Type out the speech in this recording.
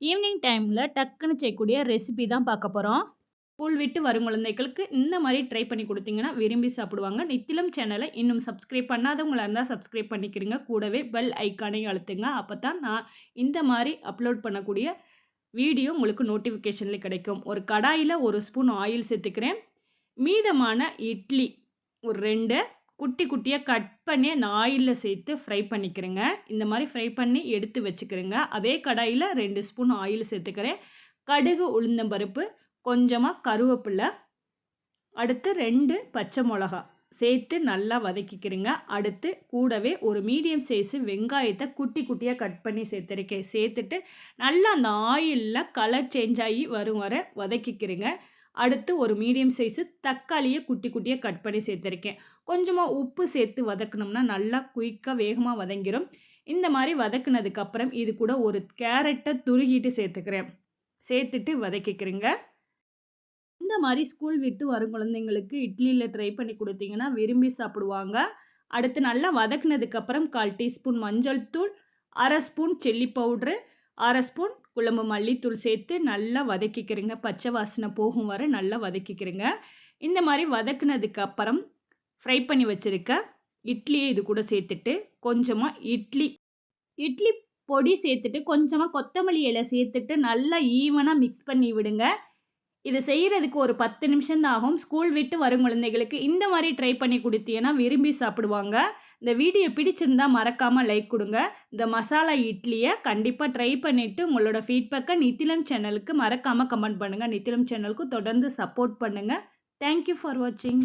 Evening டைமில் டக்குன்னு செய்யக்கூடிய ரெசிபி தான் பார்க்க போகிறோம் ஸ்கூல் விட்டு வரும் குழந்தைகளுக்கு இந்த மாதிரி ட்ரை பண்ணி கொடுத்தீங்கன்னா விரும்பி சாப்பிடுவாங்க. நித்திலம் சேனலை இன்னும் சப்ஸ்கிரைப் பண்ணாதவங்களா இருந்தால் சப்ஸ்கிரைப் பண்ணிக்கிறீங்க கூடவே பெல் ஐக்கானையும் அழுத்துங்க. அப்போ தான் நான் இந்த மாதிரி அப்லோட் பண்ணக்கூடிய வீடியோ உங்களுக்கு நோட்டிஃபிகேஷனில் கிடைக்கும். ஒரு கடாயில் ஒரு ஸ்பூன் ஆயில் சேர்த்துக்கிறேன். மீதமான இட்லி ஒரு ரெண்டு குட்டி குட்டியாக கட் பண்ணி அந்த ஆயிலில் சேர்த்து ஃப்ரை பண்ணிக்கிறேங்க. இந்த மாதிரி ஃப்ரை பண்ணி எடுத்து வச்சுக்கிறேங்க. அதே கடாயில் ரெண்டு ஸ்பூன் ஆயில் சேர்த்துக்கிறேன். கடுகு உளுந்தம்பருப்பு கொஞ்சமாக கருவேப்பிலை அடுத்து ரெண்டு பச்சை மிளகா சேர்த்து நல்லா வதக்கிக்கிறேங்க. அடுத்து கூடவே ஒரு மீடியம் சைஸு வெங்காயத்தை குட்டி குட்டியாக கட் பண்ணி சேர்த்துருக்கேன். சேர்த்துட்டு நல்லா அந்த ஆயிலில் கலர் சேஞ்ச் ஆகி வரும் வர வதக்கிக்கிறேங்க. அடுத்து ஒரு மீடியம் சைஸு தக்காளியை குட்டி குட்டியாக கட் பண்ணி சேர்த்துருக்கேன். கொஞ்சமாக உப்பு சேர்த்து வதக்கணும்னா நல்லா குயிக்காக வேகமாக வதங்கிடும் இந்த மாதிரி வதக்குனதுக்கப்புறம் இது கூட ஒரு கேரட்டை துருகிட்டு சேர்த்துக்கிறேன். சேர்த்துட்டு வதக்கிக்கிறேங்க. இந்த மாதிரி ஸ்கூல் விட்டு வரும் குழந்தைங்களுக்கு இட்லியில் ட்ரை பண்ணி கொடுத்தீங்கன்னா விரும்பி சாப்பிடுவாங்க. அடுத்து நல்லா வதக்குனதுக்கப்புறம் கால் டீஸ்பூன் மஞ்சள் தூள் அரை ஸ்பூன் சில்லி பவுட்ரு அரை ஸ்பூன் குழம்பு மல்லித்தூள் சேர்த்து நல்லா வதக்கிக்கிறேங்க. பச்சை வாசனை போகும் வர நல்லா வதக்கிக்கிறேங்க. இந்த மாதிரி வதக்குனதுக்கு அப்புறம் ஃப்ரை பண்ணி வச்சுருக்க இட்லியை இது கூட சேர்த்துட்டு கொஞ்சமாக இட்லி இட்லி பொடி சேர்த்துட்டு கொஞ்சமாக கொத்தமல்லி இலை சேர்த்துட்டு நல்லா ஈவனாக மிக்ஸ் பண்ணி விடுங்க. இது செய்கிறதுக்கு ஒரு பத்து நிமிஷம் தான் ஆகும். ஸ்கூல் விட்டு வரும் குழந்தைகளுக்கு இந்த மாதிரி ட்ரை பண்ணி கொடுத்தீங்கன்னா விரும்பி சாப்பிடுவாங்க. இந்த வீடியோ பிடிச்சிருந்தா மறக்காமல் லைக் கொடுங்க. இந்த மசாலா இட்லியை கண்டிப்பாக ட்ரை பண்ணிவிட்டு உங்களோட ஃபீட்பேக்கை நித்திலம் சேனலுக்கு மறக்காமல் கமெண்ட் பண்ணுங்கள் நித்திலம் சேனலுக்கு தொடர்ந்து சப்போர்ட் பண்ணுங்கள் தேங்க்யூ ஃபார் வாட்சிங்